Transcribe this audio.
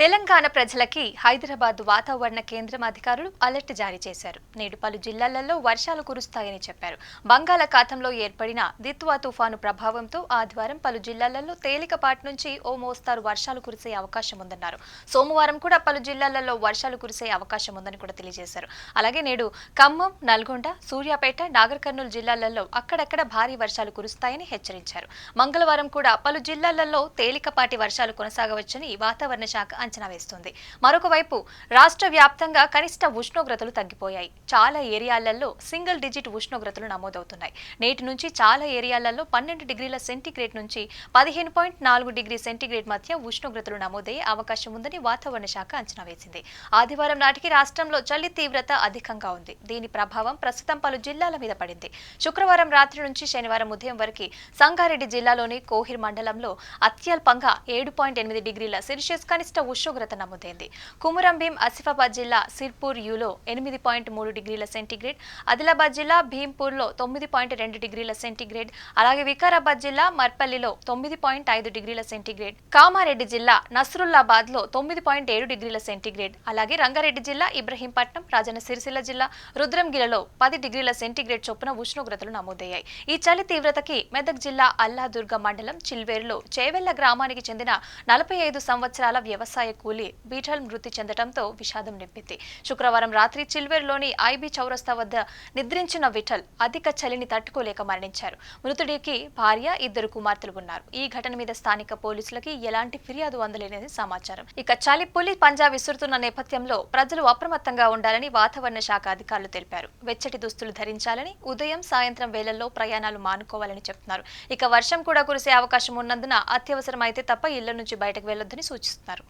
తెలంగాణ ప్రజలకి హైదరాబాద్ వాతావరణ కేంద్రం అధికారులు అలర్ట్ జారీ చేశారు. నేడు పలు జిల్లాలలో వర్షాలు కురుస్తాయని చెప్పారు. బంగాళాఖాతంలో ఏర్పడిన దిత్వా తుఫాను ప్రభావంతో ఆదివారం పలు జిల్లాలలో తేలికపాటి నుంచి ఓ మోస్తారు వర్షాలు కురిసే అవకాశం ఉందన్నారు. సోమవారం కూడా పలు జిల్లాలలో వర్షాలు కురిసే అవకాశం ఉందని కూడా తెలియజేశారు. అలాగే నేడు ఖమ్మం నల్గొండ సూర్యాపేట నాగర్ కర్నూలు జిల్లాలలో అక్కడక్కడ భారీ వర్షాలు కురుస్తాయని హెచ్చరించారు. మంగళవారం కూడా పలు జిల్లాలలో తేలికపాటి వర్షాలు కొనసాగవచ్చని వాతావరణ శాఖ అంచనా వేస్తుంది. మరొకవైపు రాష్ట్ర వ్యాప్తంగా కనిష్ట ఉష్ణోగ్రతలు తగ్గిపోయాయి. చాలా ఏరియాలలో సింగిల్ డిజిట్ ఉష్ణోగ్రతలు నమోదవుతున్నాయి. నేటి నుంచి చాలా ఏరియాలలో పన్నెండు డిగ్రీల సెంటీగ్రేడ్ నుంచి పదిహేను పాయింట్ నాలుగు డిగ్రీ సెంటీగ్రేడ్ మధ్య ఉష్ణోగ్రతలు నమోదయ్యే అవకాశం ఉందని వాతావరణ శాఖ అంచనా వేసింది. ఆదివారం నాటికి రాష్ట్రంలో చలి తీవ్రత అధికంగా ఉంది. దీని ప్రభావం ప్రస్తుతం పలు జిల్లాల మీద పడింది. శుక్రవారం రాత్రి నుంచి శనివారం ఉదయం వరకు సంగారెడ్డి జిల్లాలోని కోహిర్ మండలంలో అత్యల్పంగా ఏడు పాయింట్ ఎనిమిది డిగ్రీల సెల్సియస్ కనిష్ట ఉష్ణోగ్రత నమోదైంది. కుమురంభీం ఆసిఫాబాద్ జిల్లా సిర్పూర్ యూలో ఎనిమిది పాయింట్ మూడు డిగ్రీల సెంటీగ్రేడ్ ఆదిలాబాద్ జిల్లా భీంపూర్లో తొమ్మిది పాయింట్ రెండు డిగ్రీల సెంటీగ్రేడ్ అలాగే వికారాబాద్ జిల్లా మర్పల్లిలో తొమ్మిది పాయింట్ ఐదు డిగ్రీల సెంటీగ్రేడ్ కామారెడ్డి జిల్లా నస్రుల్లాబాద్లో తొమ్మిది పాయింట్ ఏడు డిగ్రీల సెంటీగ్రేడ్ అలాగే రంగారెడ్డి జిల్లా ఇబ్రహీంపట్నం రాజన్న సిరిసిల్ల జిల్లా రుద్రంగిలలో పది డిగ్రీల సెంటీగ్రేడ్ చొప్పున ఉష్ణోగ్రతలు నమోదయ్యాయి. ఈ చలి తీవ్రతకి మెదక్ జిల్లా అల్లాదుర్గ మండలం చిల్వేరులో చేవెళ్ళ గ్రామానికి చెందిన నలభై ఐదు సంవత్సరాల వ్యవసాయ కూలీ బీఠల్ మృతి చెందడంతో విషాదం నింపింది శుక్రవారం రాత్రి చిల్వేరులోని ఐబీ చౌరస్తా వద్ద నిద్రించిన విఠల్ అధిక చలిని తట్టుకోలేక మరణించారు. మృతుడికి భార్య ఇద్దరు కుమార్తెలు ఉన్నారు. ఈ ఘటన మీద స్థానిక పోలీసులకి ఎలాంటి ఫిర్యాదు అందలేదని సమాచారం. ఇక చలి పులి పంజా విసురుతున్న నేపథ్యంలో ప్రజలు అప్రమత్తంగా ఉండాలని వాతావరణ శాఖ అధికారులు తెలిపారు. వెచ్చటి దుస్తులు ధరించాలని ఉదయం సాయంత్రం వేళల్లో ప్రయాణాలు మానుకోవాలని చెప్తున్నారు. ఇక వర్షం కూడా కురిసే అవకాశం ఉన్నందున అత్యవసరం అయితే తప్ప ఇళ్ళ నుంచి బయటకు వెళ్ళొద్దని సూచిస్తున్నారు.